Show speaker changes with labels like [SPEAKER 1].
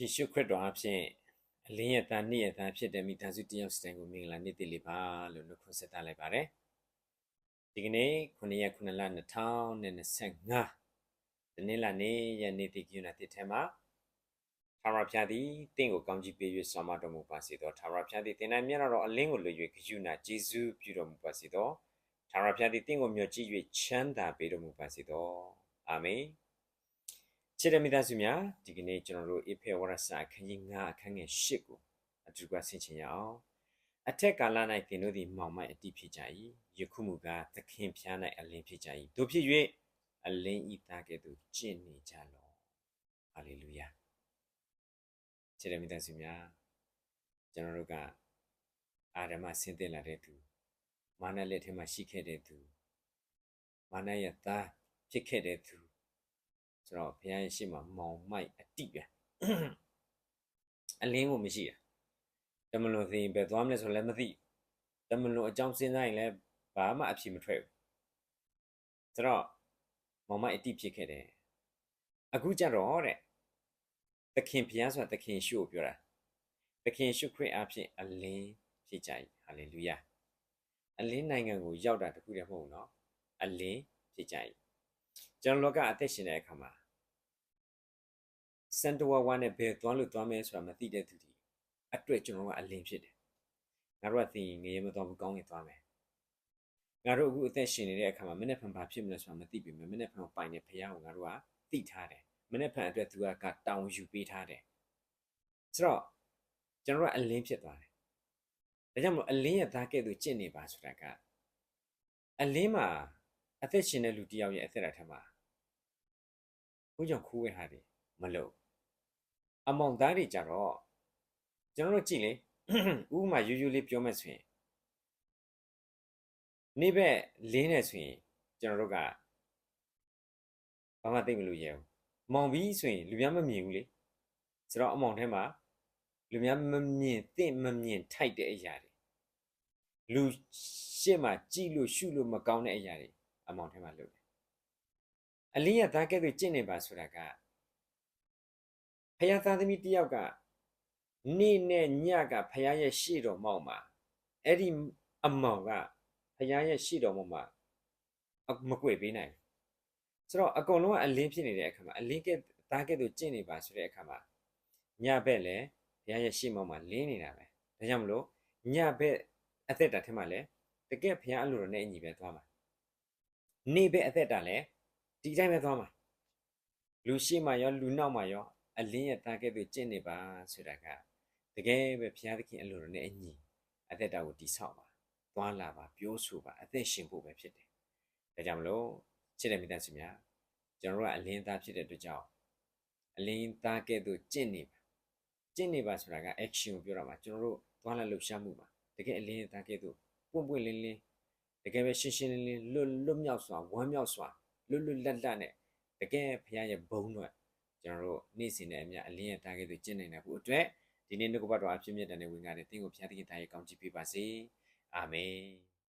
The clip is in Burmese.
[SPEAKER 1] ယေရှုခရစ်တော်အဖြစ်အလင်းရဲ့သားနေ့ရဲ့သားဖြစ်တဲ့မိသားစုတယောက်စတိုင်းကိုမင်္ဂလာနေ့တည်လေးပါလို့နှုတ်ခွန်းဆက်သလိုက်ပါတယ်ဒီကနေ့9ရက်9လ2025ဒီနေ့လာနေ့ရဲ့နေ့တည်ကြနာတစ်ထဲမှာသာရဖျားသည်တင့်ကိုကောင်းကြီးပေး၍ဆောင်မတော်မူပါစေသောသာရဖျားသည်တင်နိုင်မြတ်တော်အလင်းကိုလွှဲ၍ဂရုဏာကျေးဇူးပြုတော်မူပါစေသောသာရဖျားသည်တင့်ကိုမျှော်ကြည့်၍ချမ်းသာပေးတော်မူပါစေသောအာမင် ချစ်တဲ့မိသားစုများဒီကနေ့ကျွန်တော်တို့အေဖေဝရစာအခန်းကြီး9အခန်းငယ်10ကိုအတူကဆင်ခြင်ရအောင်အထက်ကာလ၌သင်တို့သည်မောင်မိုက်အတိဖြစ်ကြ၏ယခုမူကားသခင်ဖျား၌အလင်းဖြစ်ကြ၏တို့ဖြစ်၍အလင်းဤသားကဲ့သို့ကျင့်နေကြလောဟာလေလုယာချစ်တဲ့မိသားစုများကျွန်တော်တို့ကအာရမဆင်းသက်လာတဲ့သူမာနလက်ထဲမှာရှိခဲ့တဲ့သူမာနရဲ့သားဖြစ်ခဲ့တဲ့သူ ဆိုတော့ဘုရားရဲ့ရှေ့မှာမောင်မိုက်အတိပြန်အလင်းကိုမရှိတာတမလွန်သိရင်ပဲသွားမလဲဆိုလည်းမသိတမလွန်အကြောင်းစဉ်းစားရင်လည်းဘာမှအဖြေမထွက်ဘူးဆိုတော့မောင်မိုက်အတိဖြစ်ခဲ့တယ်အခုကြတော့တဲ့သခင်ဘုရားဆိုတာသခင်ရှုကိုပြောတာသခင်ရှုခရစ်အဖြစ်အလင်းဖြစ်ကြ၏ဟာလေလုယာအလင်းနိုင်ငံကိုရောက်တာတခုတည်းမဟုတ်ဘူးเนาะအလင်းဖြစ်ကြ၏ ကျွန်တော်လောကအသက်ရှင်တဲ့အခါမှာစန်တဝဝါနဲ့ဘယ်သွားလို့သွားမဲဆိုတာမသိတဲ့သူတွေအတွက်ကျွန်တော်ကအလင်းဖြစ်တယ်ငါတို့ကသိရင်ငရေမသွားဘူးကောင်းရင်သွားမယ်ငါတို့အခုအသက်ရှင်နေတဲ့အခါမှာမနေ့ဖန်ဘာဖြစ်မလဲဆိုတာမသိပြီမနေ့ဖန်ပိုင်တဲ့ဖះကိုငါတို့ကသိထားတယ်မနေ့ဖန်အတွက်သူကတောင်းယူပေးထားတယ်ဆိုတော့ကျွန်တော်ကအလင်းဖြစ်သွားတယ်ဒါကြောင့်မလို့အလင်းရဲ့သားကဲ့သို့ကျင့်နေပါဆိုတာကအလင်းမှာအသက်ရှင်တဲ့လူတစ်ယောက်ရဲ့အသက်တာထက်မှာ ဘုကြောင့်ခိုးဝဲဟာတယ်မလို့အမောင်သားတွေကြတော့ကျွန်တော်တို့ကြည့်လေဥပမာယူယူလေးပြောမယ်ဆိုရင်နေဘက်လင်းနေဆိုရင်ကျွန်တော်တို့ကဘာမှသိမလို့ရဘူးမောင်ပြီးဆိုရင်လူများမမြင်ဘူးလေဆိုတော့အမောင်ထဲမှာလူများမမြင်သိမမြင်ထိုက်တဲ့အရာတွေလူရှေ့မှာကြည့်လို့ရှုလို့မကောင်းတဲ့အရာတွေအမောင်ထဲမှာလုပ်တယ် အလင်းရသားကဲ့သို့ကျင့်နေပါဆိုတာကဖယားသားသမီးတယောက်ကနေ့နဲ့ညကဖယားရဲ့ရှေ့တော်မောက်မှာအဲ့ဒီအမောင်ကဖယားရဲ့ရှေ့တော်မောက်မှာမကွေပေးနိုင်ဆိုတော့အကုန်လုံးကအလင်းဖြစ်နေတဲ့အခါမှာအလင်းကသားကဲ့သို့ကျင့်နေပါဆိုတဲ့အခါမှာညဘက်လည်းဘုရားရဲ့ရှေ့မောက်မှာလင်းနေတာပဲဒါကြောင့်မလို့ညဘက်အသက်တာထဲမှာလည်းတကယ်ဘုရားအလိုတော်နဲ့အညီပဲသွားမှာနေ့ဘက်အသက်တာလည်း ဒီတိုင်းပဲသွားမှာလူရှိမှရောလူနောက်မှရောအလင်းရဲ့တာကဲ့သို့ကျင့်နေပါဆိုတာကတကယ်ပဲဘုရားသခင်အလိုတော်နဲ့အညီအသက်တာကိုတိဆောက်ပါသွားလာပါပြောဆိုပါအသက်ရှင်ဖို့ပဲဖြစ်တယ်ဒါကြောင့်မလို့ချစ်တဲ့မိသားစုများကျွန်တော်တို့ကအလင်းသားဖြစ်တဲ့အတွက်ကြောင့်အလင်းသားကဲ့သို့ကျင့်နေပါကျင့်နေပါဆိုတာက action ကိုပြောတာပါကျွန်တော်တို့သွားလာလှုပ်ရှားမှုပါတကယ်အလင်းသားကဲ့သို့ပွင့်ပွင့်လင်းလင်းတကယ်ပဲရှင်းရှင်းလင်းလင်းလွတ်လွတ်မြောက်စွာဝမ်းမြောက်စွာ လွတ်လွတ်လပ်လပ်နဲ့တကယ်ဖခင်ရဲ့ဘုန်းတော်ကျွန်တော်တို့နေ့စဉ်နဲ့အမျှအလင်းရဲ့တားကဲ့သို့ကျင့်နိုင်တဲ့ဖို့အတွက်ဒီနေ့နှုတ်ကပတ်တော်အဖြစ်မြတ်တဲ့ဝင်ကားတဲ့သင်ကိုဖခင်သခင်သားရဲ့ကောင်းချီးပေးပါစေအာမင်